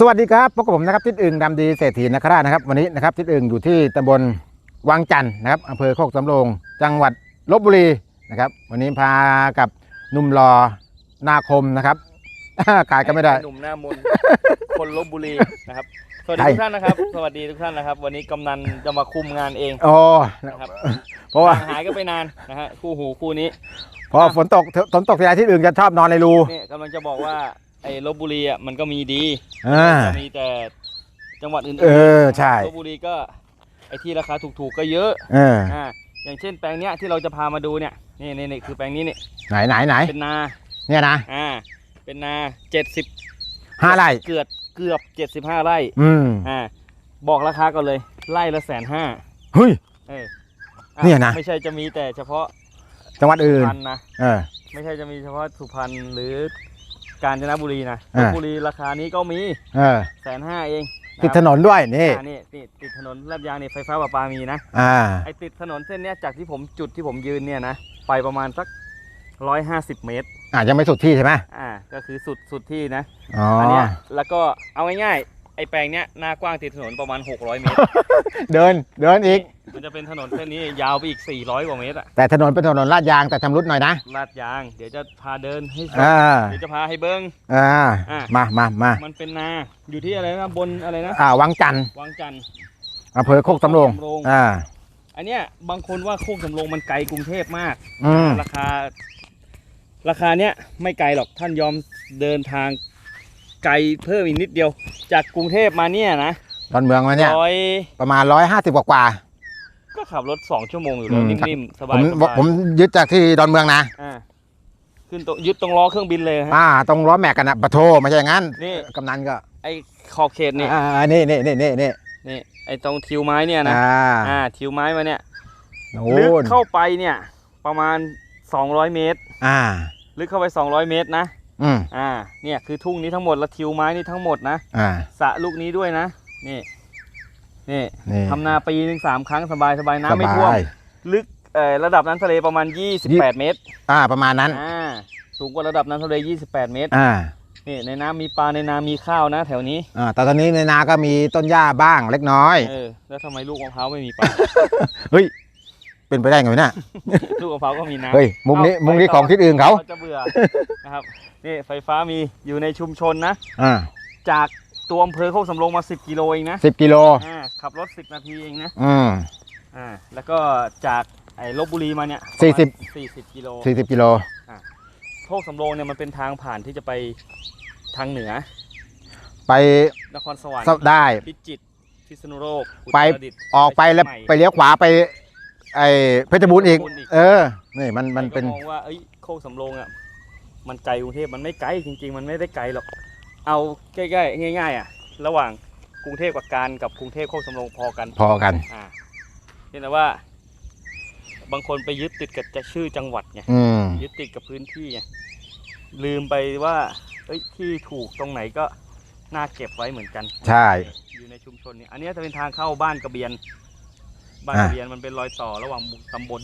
สวัสดีครับพบกับผมนะครับทิศอึ่งดำดีเศรษฐีนคราชนะครับ วันนี้นะครับทิศอึ่งอยู่ที่ตำบลวังจันทร์นะครับอำเภอโคกสำโรง จังหวัดลบบุรีนะครับวันนี้พากับหนุ่มรอนาคมนะครับ ขายกันไม่ได้ หนุ่มหน้ามนคนลบบุรีนะครับ สวัสดีใช่ ทุกท่านนะครับ สวัสดีทุกท่านนะครับ วันนี้กำนันจะมาคุมงานเองโอ้นะครับเพราะว่าห่างหายก็ไปนานนะฮะคู่หูคู่นี้ พอฝนตกฝนตกทีไรทิศอึ่งจะชอบนอนในรูเนี่ยกำลังจะบอกว่า ไอ้ลบบุรีอะมันก็มีดีอ่า มีแต่จังหวัดอื่นๆเออใช่ ลบบุรีก็ไอ้ที่ราคาถูกๆก็เยอะเออ อ่าอย่างเช่นแปลงเนี้ยที่เราจะพามาดูเนี่ยนี่นี่นี่คือแปลงนี้นี่ไหนไหนไหนเป็นนาเนี่ยนะอ่าเป็นนาเจ็ดสิบห้าไร่เกือบเกือบเจ็ดสิบห้าไร่อืมอ่าบอกราคาก่อนเลยไร่ละแสนห้าเฮ้ย เออเนี่ยนะ ไม่ใช่จะมีแต่เฉพาะจังหวัดอื่นสุพรรณนะ เออ ไม่ใช่จะมีเฉพาะสุพรรณหรือ กาญจนบุรีนะลอ่าบบุรีราคานี้ก็มีเออแสนห้าเองติดถนนด้วยนี่อ่านี่ติดติดถนนลาดยางนี่ไฟฟ้าประปามีนะ อ่าไอติดถนนเส้นเนี้ยจากที่ผมจุดที่ผมยืนเนี่ยนะ ไปประมาณสักร้อยห้าสิบเมตร อ่ายังไม่สุดที่ใช่ไหมอ่า ก็คือสุดสุดที่นะ อ๋ออัอันเนี้ยแล้วก็เอาง่ายๆ ไอแปลงเนี้ยหน้ากว้างติดถนนประมาณ 600 เมตร เดินเดินอีก มันจะเป็นถนนเส้นนี้ยาวไปอีก 400 กว่าเมตรอะแต่ถนนเป็นถนนลาดยางแต่ชำรุดหน่อยนะลาดยาง เดี๋ยวจะพาเดินให้สุดอ่าเดี๋ยวจะพาให้เบิ้ง อ่าอะ มามามามันเป็นนา อยู่ที่อะไรนะบนอะไรนะ อ่าวังจันทร์วังจันทร์ อำเภอโคกสำโรงโคกสำโรง อ่า อันเนี้ยบางคนว่าโคกสำโรงมันไกลกรุงเทพมาก อืมราคา ราคาเนี้ยไม่ไกลหรอกท่านยอมเดินทาง ไกลเพิ่มอีกนิดเดียว จากกรุงเทพมาเนี่ยนะดอนเมืองมาเนี่ย ร้อยประมาณร้อยห้าสิบกว่ากว่าก็ขับรถสองชั่วโมงอยู่แล้วอืม นิ่มๆสผบายมสบายผมยึดจากที่ดอนเมืองนะ อ่าขึ้นตรงยึดตรงล้อเครื่องบินเลยฮะอ่า ตรงล้อแม็กกันนะปะโทไม่ใช่อย่างนั้นนี่กำนันก็ไอ้ขอบเขตนี่อ่านี่นี่นี่นี่นี่นี่ไอ้ตรงทิวไม้เนี่ยนะอ่าอ่าทิวไม้มาเนี่ยโอ้ลึกเข้าไปเนี่ยประมาณ 200 เมตร อ่า ลึกเข้าไป 200 เมตรนะ อืมอ่า เนี่ยคือทุ่งนี้ทั้งหมดและทิวไม้นี่ทั้งหมดนะอ่า สระลูกนี้ด้วยนะ นี่นี่นี่ ทำนาปีหนึ่งสามครั้งสบายสบายสน้ำไม่ท่วมบายลึกเอ่อระดับน้ำทะเลประมาณ 28 เมตร อ่า ประมาณนั้น อ่า สูงกว่าระดับน้ำทะเล 28 เมตร อ่า นี่ในน้ำมีปลาในนามีข้าวนะแถวนี้ อ่า แต่ตอนนี้ในนาก็มีต้นหญ้าบ้างเล็กน้อย เออ แล้วทำไมลูกมะพร้าวไม่มีปลา เฮ้ย เป็นไปได้ไงวะเนี่ยลูกมะพร้าวก็มีน้ำเฮ้ยมุมนี้เอ้ามุมนี้ไปขต่องทิศอื่นเขาจะเบื่อนะครับนี่ไฟฟ้ามีอยู่ในชุมชนนะอ่าจากตัวอำเภอโคกสำโรงมา 10 กิโลเองนะสิบกิโลอ่าขับรถ 10 นาทีเองนะอืมอ่าแล้วก็จากไอ้ลบบุรีมาเนี่ยสี่สิบสี่สิบกิโลสี่สิบกิโลโคกสำโรงเนี่ยมันเป็นทางผ่านที่จะไปทางเหนือ ไปนครสวรรค์ได้พิจิตรพิษณุโลกอุไปตรดิตถ์ออกไปแล้วเชียงใหม่ไปเลี้ยวขวาไป ไอ้เพชรบูรณ์อีก เพชรบูรณ์อีก เออ นี่มันมันเป็นก็มองว่าเอ้ยโคกสำโรงอะมันไกลกรุงเทพมันไม่ไกลจริง ๆ มันไม่ได้ไกลหรอกเอาใกล้ๆง่าย ๆ อะ ระหว่างกรุงเทพกับการกับกรุงเทพโคกสำโรงพอกันพอกัน อ่าเห็นแต่ว่า บางคนไปยึดติดกับจะชื่อจังหวัดไงอืม ยึดติดกับพื้นที่ไงลืมไปว่า เอ้ยที่ถูกตรงไหนก็น่าเก็บไว้เหมือนกันใช่ อยู่ในชุมชนนี้อันนี้จะเป็นทางเข้าบ้านกระเบียน บ้านอะกระเบียนมันเป็นรอยต่อระหว่างตำบล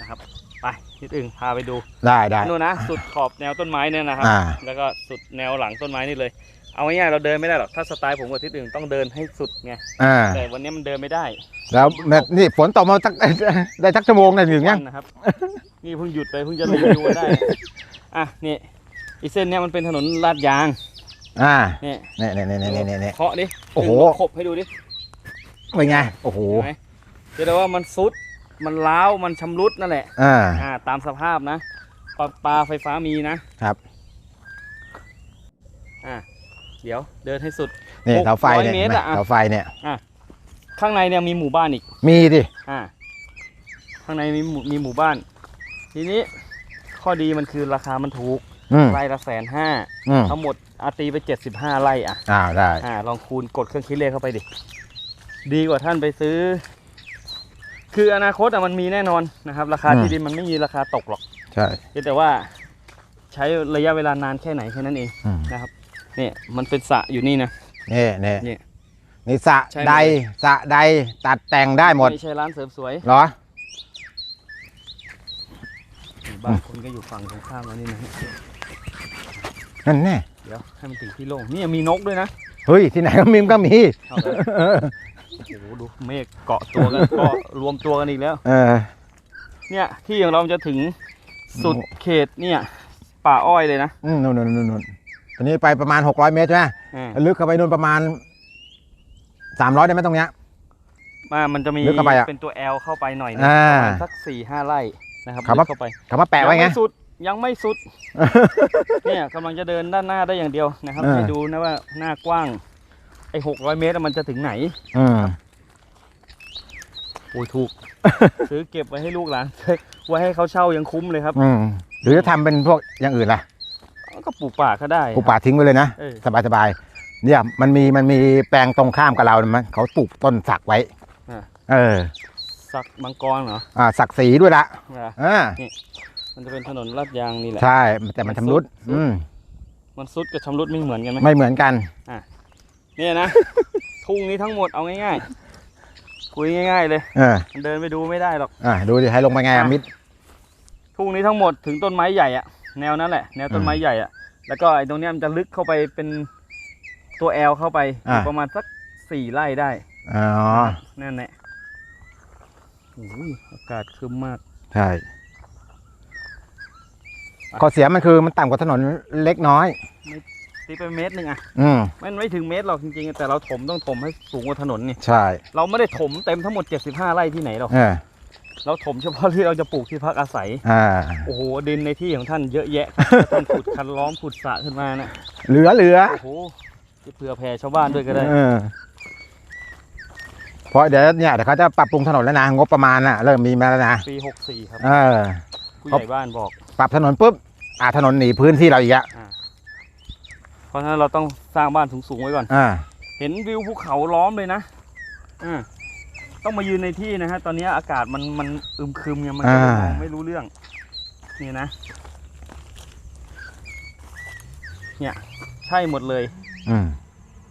นะครับ ไปนิดอึงพาไปดูได้ได้ นู่นนะสุดขอบแนวต้นไม้เนี่ยนะครับ อ่า แล้วก็สุดแนวหลังต้นไม้นี่เลย เอาง่ายๆเราเดินไม่ได้หรอกถ้าสไตล์ผมกับทิศอื่นต้องเดินให้สุดไงอ่าแต่วันนี้มันเดินไม่ได้แล้วแบบนี่ฝนตกมาสัก ได้สักชั่วโมงหนึ่งยังวันนะครับ นี่เพิ่งหยุดไปเพิ่งจะรีวิวได้อะนี่อีเส้นเนี้ยมันเป็นถนนลาดยางอ่านี่เนี่ยเนี่ยเนี่ยเนี่ยเนี่ยเนี่ย เคาะดิโอ้โหดึงขบให้ดูดิเป็นไงโอ้โห เห็นไหม เรียกได้ว่ามันซุด มันล้าว มันชำรุดนั่นแหละ อ่า อ่า ตามสภาพนะ ปลาปลาไฟฟ้ามีนะครับ อ่าเดี๋ยวเดินให้สุด นี่เสาไฟเนี่ย600เมเห็นตรไหมอะ เสาไฟเนี่ย ข้างในเนี่ยมีหมู่บ้านอีก มีดิอ่า ข้างในมีหมู่มีหมู่บ้าน ทีนี้ข้อดีมันคือราคามันถูก อืมไร่ละแสนห้า อืมทั้งหมดอาตีไปเจ็ดสิบห้าไร่อะอ่าได้ อ่า ลองคูณกดเครื่องคิดเลขเข้าไปดิ ดีกว่าท่านไปซื้อ คืออนาคตอะมันมีแน่นอนนะครับ ราคาที่ดินมันไม่มีราคาตกหรอกใช่ เพียงแต่ว่าใช้ระยะเวลานานแค่ไหนแค่นั้นเองอืม นะครับเนี่ยมันเป็นสระอยู่นี่นะ นี่นี่นี่นี่สระใช่ไหม ใดสระใดตัดแต่งได้หมดไม่ใช่ร้านเสริมสวยเหรอ บ้านคนก็อยู่ฝั่งตรงข้ามแล้วนี่นะนั่นแน่ดเดี๋ยวให้มันถึงที่โล่งนี่ยังมีนกด้วยนะเฮ้ย ที่ไหนก็มีมนก็มี เอาเลย โอ้โหดูเมฆเกาะตัวกันเกาะรวมตัวกันอีกแล้ว เออ เนี่ยที่ของเราจะถึงสุดเขตเนี่ย ป่าอ้อยเลยนะอืมนู่นนู่นนู่นนู่นตอนนี้ไปประมาณ 600 เมตรใช่ไหมอ่าลึกเข้าไปนู่นประมาณ 300ได้ไหมตรงเนี้ย มามันจะมีลึกเข้าไปอะเป็นตัว L เข้าไปหน่อยนึงอ่าประมาณสักสี่ห้าไร่นะครับคำว่าลึกเข้าไปคำว่าแปะไว้ไง ยังม่สุดยังไม่สุด เนี่ยกำลังจะเดินด้านหน้าได้อย่างเดียวนะครับเออ ให้ดูนะว่าหน้ากว้าง ไอ้หกร้อยเมตรอะมันจะถึงไหนอืมโอ้ยถูก ซื้อเก็บไว้ให้ลูกหลานไว้ให้เขาเช่ายังคุ้มเลยครับ อืมหรือจะทำเป็นพวกอย่างอื่นล่ะก็ปลูกป่าก็ได้ ปลูกป่าทิ้งไว้เลยนะ เออ สบายสบายๆเนี่ยมันมีมันมีแปลงตรงข้ามกับเรานะมันเขาปลูกต้นสักไว้เออ สักมังกรเหรออ่าสักสีด้วยละอะอ่ามันจะเป็นถนนลาดยางนี่แหละ ใช่แต่มันชำรุด สุด อืม มันซุดกับชำรุดไม่เหมือนกันไหม ไม่เหมือนกัน เนี่ยนะ ทุ่งนี้ทั้งหมดเอาง่ายๆคุยง่าย ๆ เลยเออมันเดินไปดูไม่ได้หรอก อ่าดูดิให้ลงไปไงอะอะมิด ทุ่งนี้ทั้งหมดถึงต้นไม้ใหญ่อะแนวนั้นแหละแนวต้นไม้ใหญ่อะแล้วก็ไอ้ตรงเนี้ยมันจะลึกเข้าไปเป็นตัวแอลเข้าไปอยู่ประมาณสักสี่ไร่ได้อ๋อนั่นแหละโอ้ยอากาศครึ้มมาก ใช่ข้อเสียมันคือมันต่ำกว่าถนนเล็กน้อย ตีไปเมตรหนึ่งอะอืมมันไม่ถึงเมตรหรอกจริงๆ แต่เราถมต้องถมให้สูงกว่าถนนนี่ ใช่ เราไม่ได้ถมเต็มทั้งหมด 75 ไร่ที่ไหนหรอก เออเราถมเฉพาะที่เราจะปลูกที่พักอาศัย อ่า โอ้โห ดินในที่ของท่านเยอะแยะครับ ท่านขุดคันล้อมขุดสระขึ้นมานะเหลือเหลือโอ้โหจะเผื่อแผ่ชาวบ้านด้วยก็ได้ เออเพราะเดี๋ยวเนี่ยเดี๋ยวเขาจะปรับปรุงถนนแล้วนะงบประมาณน่ะเริ่มมีมาแล้วนะปี 64 ครับ เออ ผู้ใหญ่บ้านบอก ปรับถนนปุ๊บอ่าถนนหนีพื้นที่เราอีกอะ เพราะฉะนั้นเราต้องสร้างบ้านสูงๆไว้ก่อน อ่า เห็นวิวภูเขาล้อมเลยนะอ่าต้องมายืนในที่นะฮะ ตอนนี้อากาศมันมันอึมครึมเนี่ยมันก็เลยมองไม่รู้เรื่อง นี่นะ เนี่ย ใช่หมดเลยอืม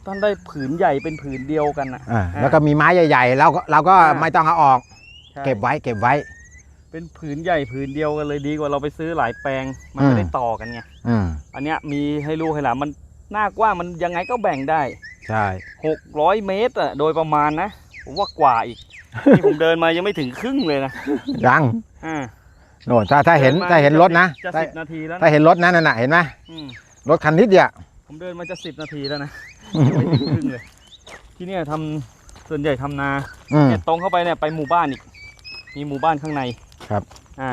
ต้นได้ผืนใหญ่เป็นผืนเดียวกันอะอ่าอ่าแล้วก็มีไม้ใหญ่ๆเราก็เราก็อ่าไม่ต้องเอาออก ใช่เก็บไว้เก็บไว้ เป็นผืนใหญ่ผืนเดียวกันเลยดีกว่าเราไปซื้อหลายแปลง มันอืมไม่ได้ต่อกันไง อืม อันเนี้ยมีให้ลูกให้หลานมัน หน้ากว้างมันยังไงก็แบ่งได้ใช่หกร้อยเมตรอะโดยประมาณนะผมว่ากว่าอีกที่ผมเดินมายังไม่ถึงครึ่งเลยนะยังอ่าโน่นถ้าถ้าเห็นดิมถ้าเห็นรถนะจะถ้าสิบนาทีแล้วถ้านะเห็นรถนั้นน่ะเห็นไหมอืมรถคันนิดเดียวผมเดินมาจะสิบนาทีแล้วนะยังไม่ถึงครึ่งเลยที่เนี่ยทำส่วนใหญ่ทำนาอืม เนี่ยตรงเข้าไปเนี่ยไปหมู่บ้านอีก มีหมู่บ้านข้างในครับ อ่า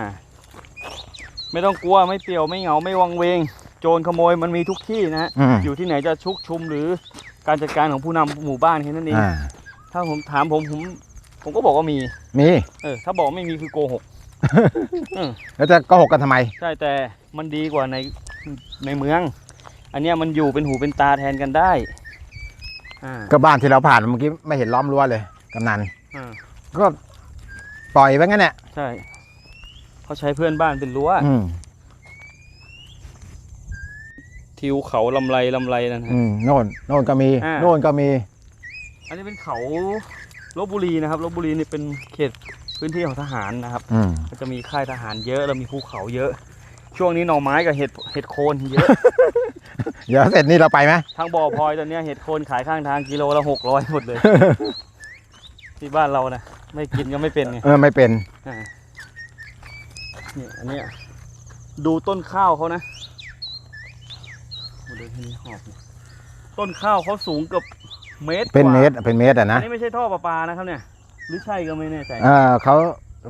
ไม่ต้องกลัวไม่เปลี่ยวไม่เหงาไม่วังเวง โจรขโมยมันมีทุกที่นะฮะอืม อยู่ที่ไหนจะชุกชุมหรือการจัดการของผู้นำหมู่บ้านแค่นั้นเองอ่าถ้าผมถามผมผม ผมก็บอกว่ามี มีเออ ถ้าบอกไม่มีคือโกหก แล้วจะโกหกกันทำไม ใช่แต่มันดีกว่าในในเมือง อันเนี้ยมันอยู่เป็นหูเป็นตาแทนกันได้อ่าก็บ้านที่เราผ่านเมื่อกี้ไม่เห็นล้อมรั้วเลยกำนันอ่าก็ปล่อยไว้งั้นแหละใช่เขาใช้เพื่อนบ้านเป็นรั้วอืม ทิวเขาลำไรลำไรนั่นฮะ อืมโน่นโน่นก็มีอ่า โน่นก็มี อันนี้เป็นเขาลบบุรีนะครับลบบุรีนี่เป็นเขตพื้นที่ของทหารนะครับ อืม ก็จะมีค่ายทหารเยอะแล้วมีภูเขาเยอะ ช่วงนี้หน่อไม้กับเห็ดเห็ดโคนเยอะ เดี๋ยวเสร็จนี่เราไปไหมทางบ่อพลอยตอนเนี้ยเห็ดโคนขายข้างทางกิโลละหกร้อยหมดเลย ที่บ้านเรานะไม่กินก็ไม่เป็นไงเออไม่เป็น อ่าเนี่ยอันเนี้ยดูต้นข้าวเขานะโอ้ เดินทีนี้หอบเนี่ยต้นข้าวเขาสูงเกือบเมตรเป็นกว่าเมตรเป็นเมตรอะอันะนนี้ไม่ใช่ท่อประปานะครับเนี่ย หรือใช่ก็ไม่แน่ใจเออเขา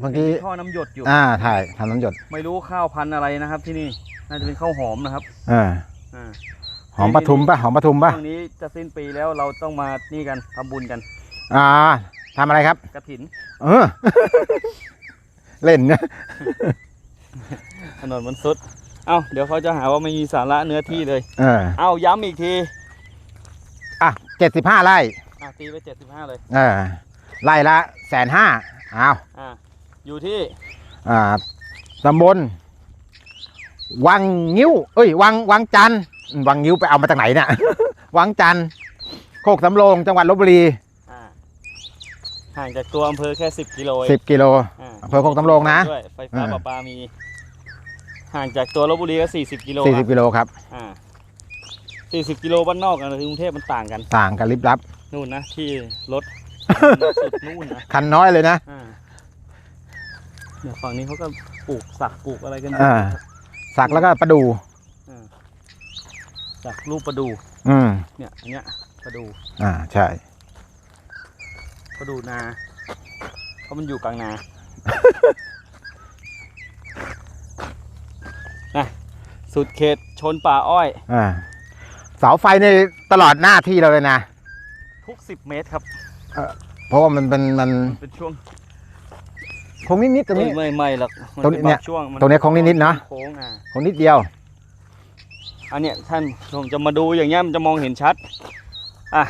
เมื่อกี้ท่อน้ำหยดอยู่ อ่าถ่ายทำน้ำหยดไม่รู้ข้าวพันธุ์อะไรนะครับ ที่นี่ น่าจะเป็นข้าวหอมนะครับเอออ่าหอมปทุมป่ะหอมปทุมป่ะช่วงนี้จะสิ้นปีแล้วเราต้องมานี่กันทำบุญกันอ่าทำอะไรครับ กระถิน เออ เล่นนะ ถนนมันสุด เอ้าเดี๋ยวเขาจะหาว่าไม่มีสาระเนื้อที่เลย เออเอ้าย้ำอีกทีอะเจ็ดสิบห้าไร่อะตีไปเจ็ดสิบห้าเลยเออไร่ละแสนห้าอ้าวอ่าอยู่ที่อ่าตำบลวังงิ้ว เอ้ย วังวังจันทร์อืมวังงิ้วไปเอามาจากไหนเนี่ย วังจันทร์โคกสำโรงจังหวัดลบบุรีอ่าห่างจากตัวอำเภอแค่สิบกิโลเองสิบกิโล อ่าอำเภอโคกสำโรงนะด้วยไฟฟ้าอ่า ประปามี ห่างจากตัวลบบุรีก็สี่สิบกิโลสี่คสิรับบกิโลครับอ่าสี่สิบกิโลบ้านนอกกับกรุงเทพมันต่างกัน ต่างกันลิบลับ นู่นนะที่รถสุดนู่นนะคันน้อยเลยนะอ่าเนี่ยฝั่งนี้เขาก็ปลูกสักปลูกอะไรกันอยู่อ่าสักแล้วก็ประดูสักรูปประดู อืมเนี่ยอันเนี้ยประดูอ่าใช่ ประดูนา เพราะมันอยู่กลางนา นะ สุดเขตชนป่าอ้อย อ่าเสาไฟในตลอดหน้าที่เราเลยนะ ทุกสิบเมตรครับ เพราะว่ามันเป็นมันมันเป็นช่วงคงนิดๆตรงนี้ ไม่ไม่ไม่หรอกมัตรงนี้ป็เนี่ยบาช่วงมัตรงเนี้ยโค้งนิดๆเนอะโค้งอะคงนิดเดียว อันเนี้ยท่านผมจะมาดูอย่างเงี้ยมันจะมองเห็นชัด อะ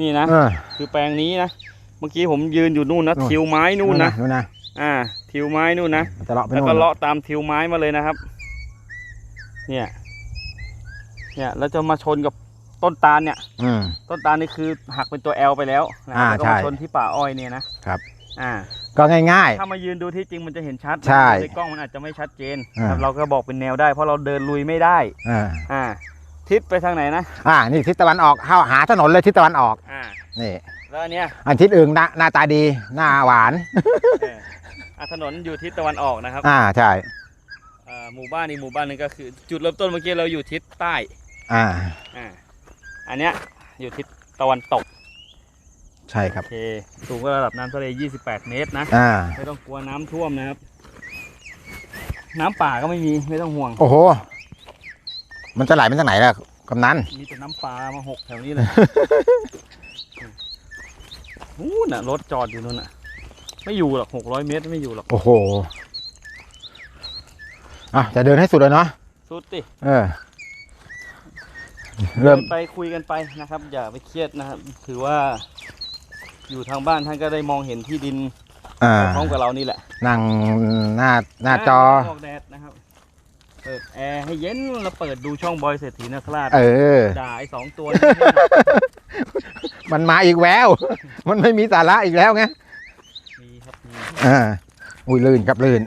นี่นะ เออ คือแปลงนี้นะ เมื่อกี้ผมยืนอยู่นู่นนะนู่น ทิวไม้นู่นนะ นู่นนะอ่า ทิวไม้นู่นนะมันจะเลาะไปแล้วนู่นก็เลาะตามทิวไม้มาเลยนะครับ เนี่ย เนี่ยแล้วจะมาชนกับต้นตาลเนี่ย อืม ต้นตาลนี่คือหักเป็นตัว L ไปแล้วนะอ่าแล้วก็ใช่ มาชนที่ป่าอ้อยเนี่ยนะครับ อ่า ก็ง่าย ถ้ามายืนดูที่จริงมันจะเห็นชัดใช่ในกล้องมันอาจจะไม่ชัดเจนอ่า ครับเราก็บอกเป็นแนวได้ เพราะเราเดินลุยไม่ได้ ๆอ่าอ่า ทิศไปทางไหนนะอ่านี่ทิศตะวันออกเข้าหาถนนเลยทิศตะวันออกอ่านี่แล้วอันเนี้ยอันทิศอื่นหน้าหน้าตาดีหน้าหวาน เอออะถนนอยู่ทิศตะวันออกนะครับ อ่าใช่อ่า หมู่บ้านอีกหมู่บ้านหนึงก็คือ จุดเริ่มต้นเมื่อกี้เราอยู่ทิศใต้อ่า อ่าอันเนี้ยอยู่ทิศตะวันตกใช่ครับโอเคสูงกว่าระดับน้ำทะเล 28 เมตรนะ อ่า ไม่ต้องกลัวน้ำท่วมนะครับ น้ำป่าก็ไม่มีไม่ต้องห่วง โอ้โห มันจะไหลมาจากไหนล่ะกำนัน มีแต่น้ำปลามาหกแถวนี้เลย นู่นน่ะรถจอดอยู่นู่นน่ะ ไม่อยู่หรอกหกร้อยเมตรไม่อยู่หรอก โอ้โห อะจะเดินให้สุดเลยเนาะสุดติเออ เริ่มดินไปคุยกันไปนะครับ อย่าไปเครียดนะครับ ถือว่า อยู่ทางบ้านท่านก็ได้มองเห็นที่ดินอ่าพร้อมกับเรานี่แหละ นั่งหน้าหน้าจอออกแดดนะครับ เปิดแอร์ให้เย็นแล้วเปิดดูช่องบอยเศรษฐีนาคราชเออด่าไอ้สองตัวนี้ให้หนักมันมาอีกแววมันไม่มีสาระอีกแล้วไงมีครับมีอ่าอุ้ยลื่นครับลื่น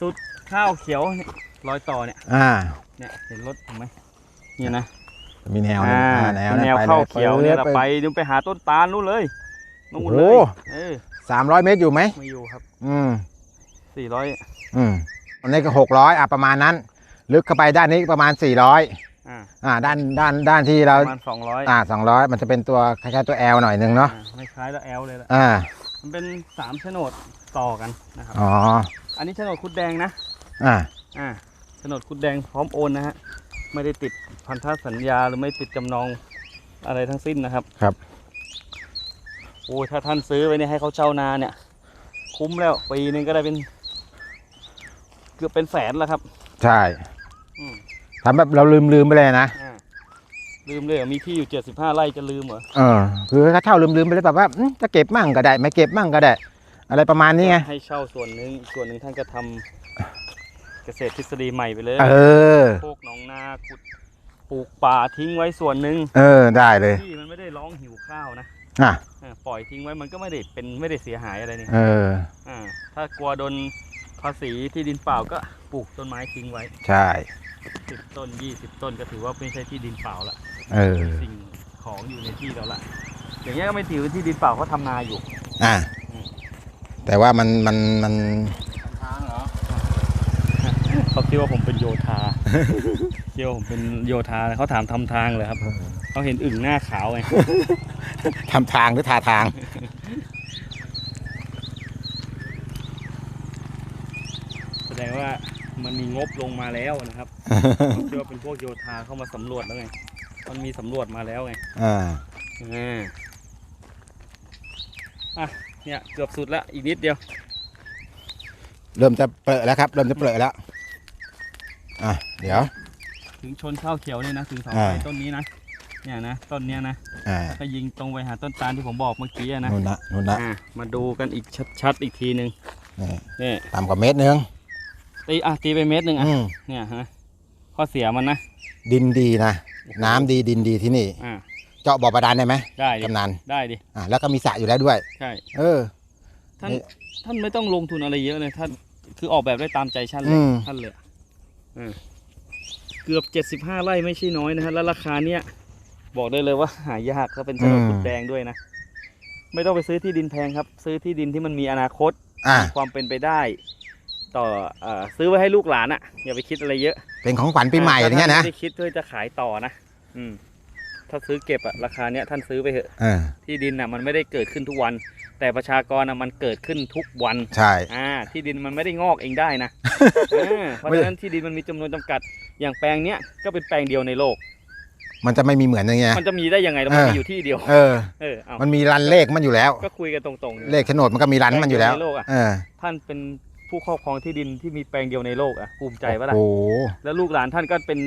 สุดข้าวเขียวเนี่ยรอยต่อเนี่ยอ่า เนี่ยเห็นรถเห็นไหมเนี่ยนะมีแนวหนึงอ่าอ่าแนวแนวไปลเข้าเขียวเนี่ยเราปิดไปดูไปหาต้นตาลนู่นเลยนู่นโอ้เลโหยเออสามร้อยเมตรอยู่ไหมไม่อยู่ครับอืมสี่ร้อยอืมอันนี้ก็หกร้อยอะประมาณนั้น ลึกเข้าไปด้านนี้ประมาณสี่ร้อยอ่าอ่าด้านด้านด้านที่เราประมาณสองร้อยอ่าสองร้อยมันจะเป็นตัวคล้ายๆตัวแอลหน่อยหนึงเนาะไม่คล้ายแล้วแอลเลยละอ่ามันเป็นสามโฉนดต่อกันนะครับอ๋อ อันนี้โฉนดคุดแดงนะอ่าอ่าโฉนดคุดแดงพร้อมโอนนะฮะไม่ได้ติดพันธสัญญาหรือไม่ติดจำนองอะไรทั้งสิ้นนะครับครับโอ้ยถ้าท่านซื้อไว้เนี่ยให้เขาเช่านาเนี่ย คุ้มแล้วปีหนึงก็ได้เป็น เกือบเป็นแสนแล้วครับใช่อืมทำแบบเราลืมลืมไปเลยนะอ่าลืมเลยเหรอมีที่อยู่เจ็ดสิบห้าไร่จะลืมเหรอเออคือถ้าเช่าลืมลืมไปเลยแบบว่าอืมจะเก็บมั่งก็ได้ ไม่เก็บมั่งก็ได้ อะไรประมาณนี้ไง ให้เช่าส่วนหนึ่งอีกส่วนหนึ่งท่านก็ทำเกษตรทฤษฎีใหม่ไปเลยเออ โคกหนองนาขุดปลูกป่าทิ้งไว้ส่วนหนึ่งเออ ได้เลย ที่มันไม่ได้ร้องหิวข้าวนะอะ เออปล่อยทิ้งไว้มันก็ไม่ได้เป็นไม่ได้เสียหายอะไรนี่เออ อ่าถ้ากลัวโดนภาษีที่ดินเปล่าก็ปลูกต้นไม้ทิ้งไว้ใช่ สิบต้นยี่สิบต้นก็ถือว่าไม่ใช่ที่ดินเปล่าละเออ สิ่งของอยู่ในที่เราละอย่างเงี้ยก็ไม่ถือว่าที่ดินเปล่าเขาทำนาอยู่ อะ แต่ว่ามันมันมันทางเหรอเขาคิดว่าผมเป็นโยธาคิดว่าผมเป็นโยธาเขาถามทำทางเลยครับเขาเห็นอึ่งหน้าขาวไงทำทางหรือทาทางแสดงว่ามันมีงบลงมาแล้วนะครับผมคิดว่าเป็นพวกโยธาเข้ามาสำรวจแล้วไง มันมีสำรวจมาแล้วไง อ่า อ่าอะ เนี่ยเกือบสุดแล้วอีกนิดเดียว เริ่มจะเปรอะแล้วครับ เริ่มจะเปรอะแล้วอะเดี๋ยว ถึงชนข้าวเขียวเนี่ยนะถึงเสาอ่าไฟต้นนี้นะเนี่ยนะต้นเนี้ยนะอ่าก็ยิงตรงไปหาต้นตาลที่ผมบอกเมื่อกี้อะนะนู่นนะนู่นนะอ่ามาดูกันอีกชัดๆอีกทีหนึ่งนี่นี่ต่ำกว่าเมตรนึงตีอะตีไปเมตรหนึ่งอะอืมเนี่ยฮะข้อเสียมันนะดินดีนะน้ำดีดินดีที่นี่ อ่า เจาะบ่อบาดาลได้ไหมได้ดิกำนันได้ดิอ่าแล้วก็มีสระอยู่แล้วด้วย ใช่ เออ ท่านนี่ท่านไม่ต้องลงทุนอะไรเยอะเลยท่านคือออกแบบได้ตามใจท่านเลอืยม ท่านเลยอืมเกือบ75ไร่ไม่ใช่น้อยนะฮะแล้วราคาเนี้ยบอกได้เลยว่าหายากก็เป็นโฉนดอืมขุดแดงด้วยนะ ไม่ต้องไปซื้อที่ดินแพงครับ ซื้อที่ดินที่มันมีอนาคต อ่ามีความเป็นไปได้ ต่อเอ่อซื้อไว้ให้ลูกหลานอะ่ะ อย่าไปคิดอะไรเยอะเป็นของขวัญปีใหม่อย่างเงี้ยนะ ถ้าท่าไม่ได้คิดเพื่อจะขายต่อนะอืม ถ้าซื้อเก็บอะราคาเนี้ยท่านซื้อไปเถอะเออ ที่ดินน่ะมันไม่ได้เกิดขึ้นทุกวัน แต่ประชากรน่ะมันเกิดขึ้นทุกวันใช่ อ่าที่ดินมันไม่ได้งอกเองได้นะอ่าเพราะฉะนั้นที่ดินมันมีจำนวนจำกัด อย่างแปลงเนี้ยก็เป็นแปลงเดียวในโลก มันจะไม่มีเหมือนอย่างเงี้ย มันจะมีได้ยังไงแล้วมันเออ มีอยู่ที่เดียว เออ เออเอามันมีรันเลขมันอยู่แล้ว ก็คุยกันตรงๆ เลขโฉนดมันก็มีรันมันอยู่แล้วแปลงเดียวในโลกอะ เออท่านเป็นผู้ครอบครองที่ดินที่มีแปลงเดียวในโลกอะภูมิใจปะล่ะโอ้โหแล้วลูกหลานท่านก็เป็น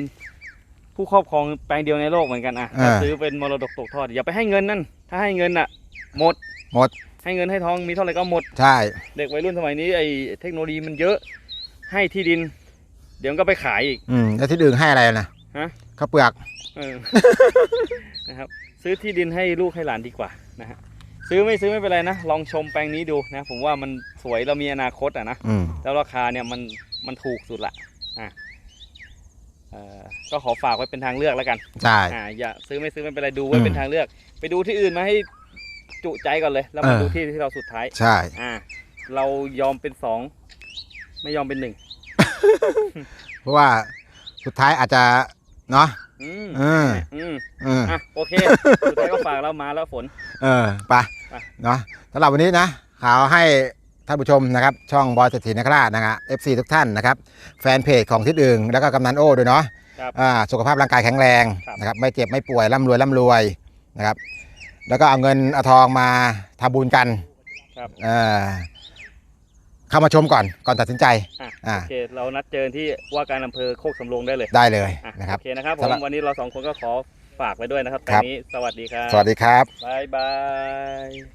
ผู้ครอบครองแปลงเดียวในโลกเหมือนกันอะอ่า ถ้าซื้อเป็นมรดกตกทอดอย่าไปให้เงินนั่นถ้าให้เงินอะ หมดหมดให้เงินให้ทองมีเท่าไหร่ก็หมด ใช่ เด็กวัยรุ่นสมัยนี้ไอ้เทคโนโลยีมันเยอะ ให้ที่ดิน เดี๋ยวมันก็ไปขายอีก อืมแล้วที่อื่นให้อะไรนะฮะ ข้าวเปลือก เออ นะครับ ซื้อที่ดินให้ลูกให้หลานดีกว่านะฮะซื้อไม่ซื้อไม่เป็นไรนะลองชมแปลงนี้ดูนะ ผมว่ามันสวยเรามีอนาคตอะนะ อืม แล้วราคาเนี่ยมันมันถูกสุดละอะเอ่อ ก็ขอฝากไว้เป็นทางเลือกแล้วกันใช่อ่าอย่าซื้อไม่ซื้อไม่เป็นไรดูไว้อืมเป็นทางเลือก ไปดูที่อื่นมาให้จุใจก่อนเลย แล้วมาเออดูที่ที่เราสุดท้าย ใช่อ่าเรายอมเป็นสองไม่ยอมเป็นหนึ่งเพราะว่าสุดท้ายอาจจะเนาะอืมเอออืมเอออะโอเคสุดท้ายก็ฝากเรามาแล้วฝน เออไปไปเนาะสำหรับวันนี้นะข่าวให้ ท่านผู้ชมนะครับช่องบอยสถินนคราชนะฮะ FC ทุกท่านนะครับแฟนเพจของทิศอึงแล้วก็กำนันโอ้ด้วยเนาะครับ อ่าสุขภาพร่างกายแข็งแรงครับ นะครับไม่เจ็บไม่ป่วยร่ำรวยร่ำรวยนะครับแล้วก็เอาเงินเอาทองมาทำบุญกันครับเออเข้ามาชมก่อนก่อนตัดสินใจ อะอ่าโอเคเรานัดเจอที่ว่าการอำเภอโคกสำโรงได้เลยได้เลยอะนะครับ โอเคนะครับผสำหมรับวันนี้เราสองคนก็ขอฝากไว้ด้วยนะครับครับ แต่นี้สวัสดีครับสวัสดีครับ บายบาย